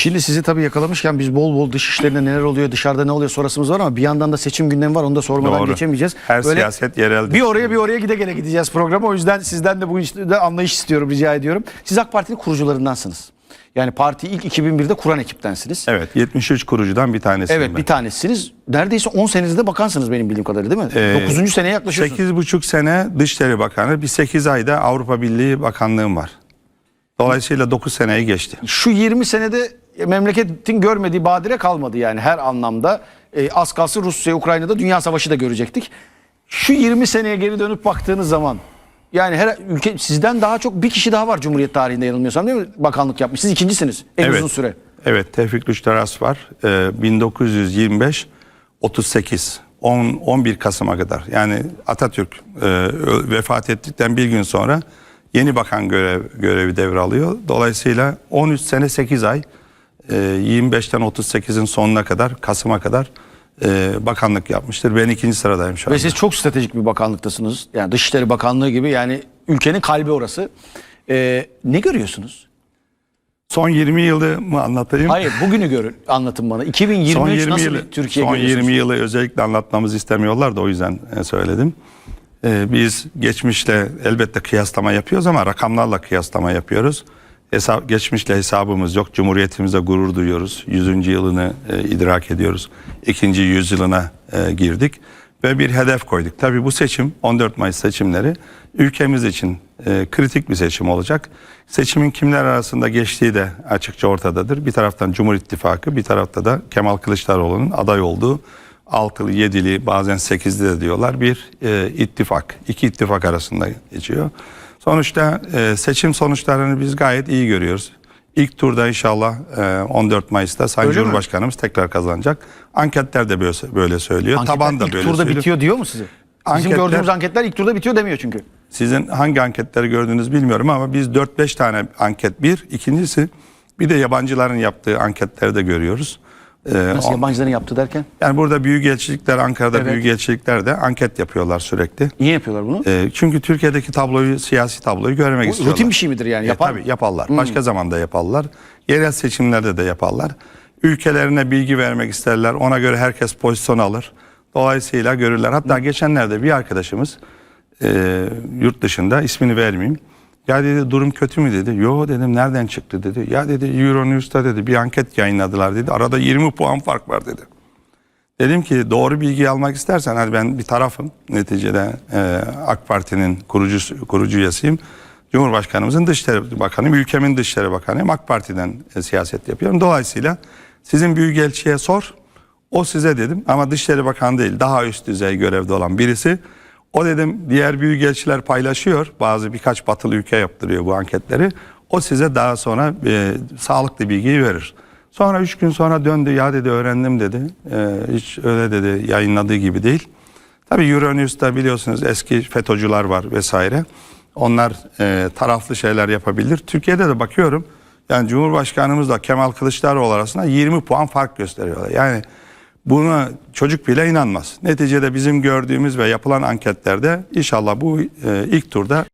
Şimdi sizi tabii yakalamışken biz bol bol dış işlerinde neler oluyor, dışarıda ne oluyor sorasımız var ama bir yandan da seçim gündemi var. Onu da sormadan Doğru. geçemeyeceğiz. Her Böyle siyaset yereldir. Bir oraya bir oraya gide gele gideceğiz programa. O yüzden sizden de bu işte anlayış istiyorum, rica ediyorum. Siz AK Parti'nin kurucularındansınız. Yani partiyi ilk 2001'de kuran ekiptensiniz. Evet 73 kurucudan bir tanesi. Evet bir tanesiniz. Neredeyse 10 senenizde bakansınız benim bildiğim kadarıyla değil mi? Ee, 9. seneye yaklaşıyorsunuz. 8,5 sene Dışişleri Bakanı, bir 8 ayda Avrupa Birliği Bakanlığım var. Dolayısıyla 9 seneyi geçti. Şu 20 senede memleketin görmediği badire kalmadı yani her anlamda. E, az kalsın Rusya, Ukrayna'da dünya savaşı da görecektik. Şu 20 seneye geri dönüp baktığınız zaman yani her ülke sizden daha çok bir kişi daha var Cumhuriyet tarihinde yanılmıyorsam değil mi? Bakanlık yapmış. Siz ikincisiniz en evet. uzun süre. Evet Tevfik Rüşteras var. Ee, 1925 38 10 11 Kasım'a kadar. Yani Atatürk e, vefat ettikten bir gün sonra yeni bakan görev görevi devralıyor. Dolayısıyla 13 sene 8 ay e, 25'ten 38'in sonuna kadar Kasım'a kadar e, bakanlık yapmıştır. Ben ikinci sıradayım şu Ve anda. siz çok stratejik bir bakanlıktasınız. Yani Dışişleri Bakanlığı gibi yani ülkenin kalbi orası. E, ne görüyorsunuz? Son 20 yılı mı anlatayım? Hayır bugünü görün anlatın bana. 2023 son 20 nasıl yılı, Türkiye son görüyorsunuz? 20 yılı özellikle anlatmamızı istemiyorlar da o yüzden e, söyledim. E, biz geçmişle elbette kıyaslama yapıyoruz ama rakamlarla kıyaslama yapıyoruz. Hesap, geçmişle hesabımız yok. Cumhuriyetimize gurur duyuyoruz. 100. yılını e, idrak ediyoruz. İkinci yüzyılına e, girdik ve bir hedef koyduk. Tabii bu seçim 14 Mayıs seçimleri ülkemiz için e, kritik bir seçim olacak. Seçimin kimler arasında geçtiği de açıkça ortadadır. Bir taraftan Cumhur İttifakı, bir tarafta da Kemal Kılıçdaroğlu'nun aday olduğu altılı, yedili, bazen sekizli de diyorlar bir e, ittifak. iki ittifak arasında geçiyor. Sonuçta e, seçim sonuçlarını biz gayet iyi görüyoruz. İlk turda inşallah e, 14 Mayıs'ta Sayın Öyle mi? Cumhurbaşkanımız tekrar kazanacak. Anketler de böyle, böyle söylüyor. Anketler Taban da ilk böyle turda söylüyor. bitiyor diyor mu size? Bizim Anketler- gördüğümüz anketler ilk turda bitiyor demiyor çünkü. Sizin hangi anketleri gördüğünüzü bilmiyorum ama biz 4-5 tane anket bir. ikincisi bir de yabancıların yaptığı anketleri de görüyoruz. Ee, Nasıl yabancıların yaptı derken? yani burada büyükelçilikler, Ankara'da Evet. büyükelçilikler de anket yapıyorlar sürekli. Niye yapıyorlar bunu? Ee, çünkü Türkiye'deki tabloyu, siyasi tabloyu görmek Bu istiyorlar. rutin bir şey midir yani? E, Yapar tabii mı? Hmm. yaparlar. Başka zamanda yaparlar. Yerel seçimlerde de yaparlar. Ülkelerine bilgi vermek isterler. Ona göre herkes pozisyon alır. Dolayısıyla görürler. Hatta Hmm. geçenlerde bir arkadaşımız e, yurt dışında ismini vermeyeyim. Ya dedi durum kötü mü dedi. Yo dedim nereden çıktı dedi. Ya dedi Euronews'ta dedi bir anket yayınladılar dedi. Arada 20 puan fark var dedi. Dedim ki doğru bilgiyi almak istersen hadi ben bir tarafım neticede e, AK Parti'nin kurucu kurucu üyesiyim. Cumhurbaşkanımızın Dışişleri Bakanıyım, ülkemin Dışişleri Bakanıyım. AK Parti'den e, siyaset yapıyorum. Dolayısıyla sizin büyükelçiye sor. O size dedim ama Dışişleri Bakanı değil daha üst düzey görevde olan birisi. O dedim diğer büyükelçiler paylaşıyor. Bazı birkaç batılı ülke yaptırıyor bu anketleri. O size daha sonra e, sağlıklı bilgiyi verir. Sonra üç gün sonra döndü ya dedi öğrendim dedi. Ee, hiç öyle dedi yayınladığı gibi değil. Tabii Euronews'ta biliyorsunuz eski FETÖ'cüler var vesaire. Onlar e, taraflı şeyler yapabilir. Türkiye'de de bakıyorum yani Cumhurbaşkanımızla Kemal Kılıçdaroğlu arasında 20 puan fark gösteriyorlar. Yani buna çocuk bile inanmaz. Neticede bizim gördüğümüz ve yapılan anketlerde inşallah bu e, ilk turda